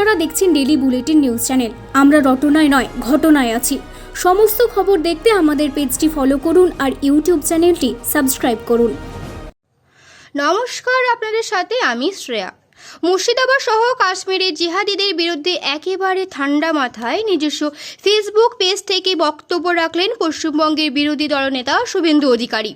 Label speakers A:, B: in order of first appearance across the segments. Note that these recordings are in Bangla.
A: আপনারা দেখছেন ডেলি বুলেটিন নিউজ চ্যানেল আমরা রটনায় নয়, ঘটনায় আছি। সমস্ত খবর দেখতে আমাদের পেজটি ফলো করুন আর ইউটিউব চ্যানেলটি সাবস্ক্রাইব করুন।
B: নমস্কার আপনাদের সাথে আমি শ্রেয়া। মুর্শিদাবাদ সহ কাশ্মীরে জিহাদিদের বিরুদ্ধে একেবারে ঠান্ডা মাথায় নিজস্ব ফেসবুক পেজ থেকে বক্তব্য রাখলেন পশ্চিমবঙ্গের বিরোধী দলনেতা শুভেন্দু অধিকারী।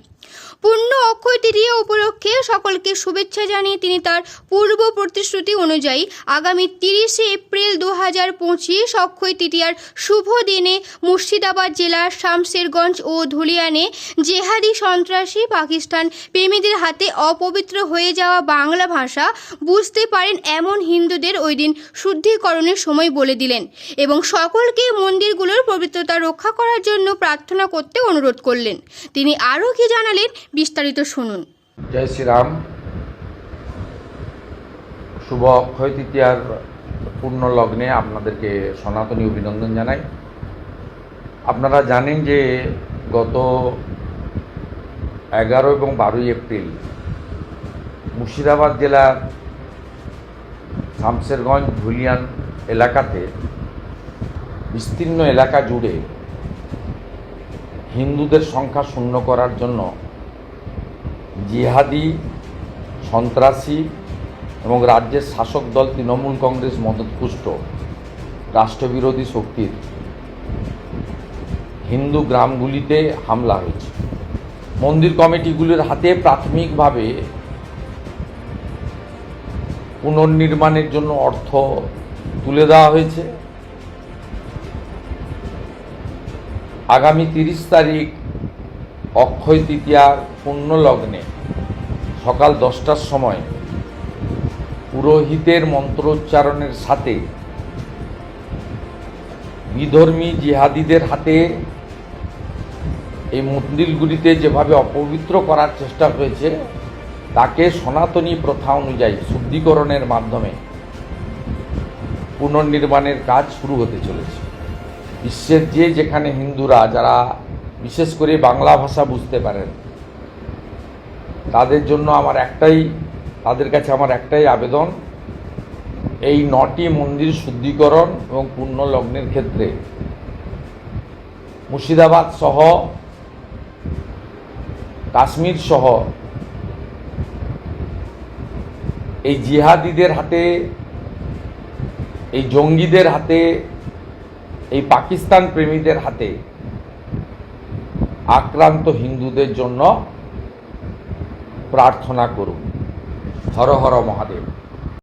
B: পূর্ণ অক্ষয় তৃতীয়া উপলক্ষে সকলকে শুভেচ্ছা জানিয়ে তিনি তার পূর্ব প্রতিশ্রুতি অনুযায়ী আগামী তিরিশে এপ্রিল দু হাজার পঁচিশ অক্ষয় তৃতীয়ার শুভ দিনে মুর্শিদাবাদ জেলার শামশেরগঞ্জ ও ধুলিয়ানে জেহাদি সন্ত্রাসী পাকিস্তান প্রেমীদের হাতে অপবিত্র হয়ে যাওয়া বাংলা ভাষা বুঝতে পারেন এমন হিন্দুদের ওই দিন শুদ্ধিকরণের সময় বলে দিলেন এবং সকলকে মন্দিরগুলোর পবিত্রতা রক্ষা করার জন্য প্রার্থনা করতে অনুরোধ করলেন। তিনি আরও কি জানালেন? বিস্তারিত শুনুন।
C: জয় শ্রীরাম। শুভ অক্ষয় তৃতীয়ার পূর্ণ লগ্নে আপনাদেরকে সনাতনী অভিনন্দন জানাই। আপনারা জানেন যে গত এগারো এবং বারোই এপ্রিল মুর্শিদাবাদ জেলার শামশেরগঞ্জ ধুলিয়ান এলাকাতে বিস্তীর্ণ এলাকা জুড়ে হিন্দুদের সংখ্যা শূন্য করার জন্য জিহাদি, সন্ত্রাসী এবং রাজ্যের শাসক দল তৃণমূল কংগ্রেস মদতপুষ্ট, রাষ্ট্রবিরোধী শক্তির। হিন্দু গ্রামগুলিতে হামলা হয়েছে। মন্দির কমিটিগুলির হাতে প্রাথমিকভাবে পুনর্নির্মাণের জন্য অর্থ তুলে দেওয়া হয়েছে। আগামী তিরিশ তারিখ অক্ষয় তৃতীয়ার পূর্ণ লগ্নে সকাল দশটার সময় পুরোহিতের মন্ত্রোচ্চারণের সাথে বিধর্মী জিহাদিদের হাতে এই মন্দিরগুলিতে যেভাবে অপবিত্র করার চেষ্টা হয়েছে, তাকে সনাতনী প্রথা অনুযায়ী শুদ্ধিকরণের মাধ্যমে পুনর্নির্মাণের কাজ শুরু হতে চলেছে। বিশ্বের যে যেখানে হিন্দুরা, যারা বিশেষ করে বাংলা ভাষা বুঝতে পারেন তাদের জন্য আমার একটাই, তাদের কাছে আমার একটাই আবেদন, এই নটি মন্দির শুদ্ধিকরণ এবং পূর্ণ লগ্নের ক্ষেত্রে। মুর্শিদাবাদ সহ, কাশ্মীর সহ, এই জিহাদিদের হাতে, এই জঙ্গিদের হাতে, এই পাকিস্তান প্রেমীদের হাতে আক্রান্ত হিন্দুদের জন্য প্রার্থনা করুন হর হর মহাদেব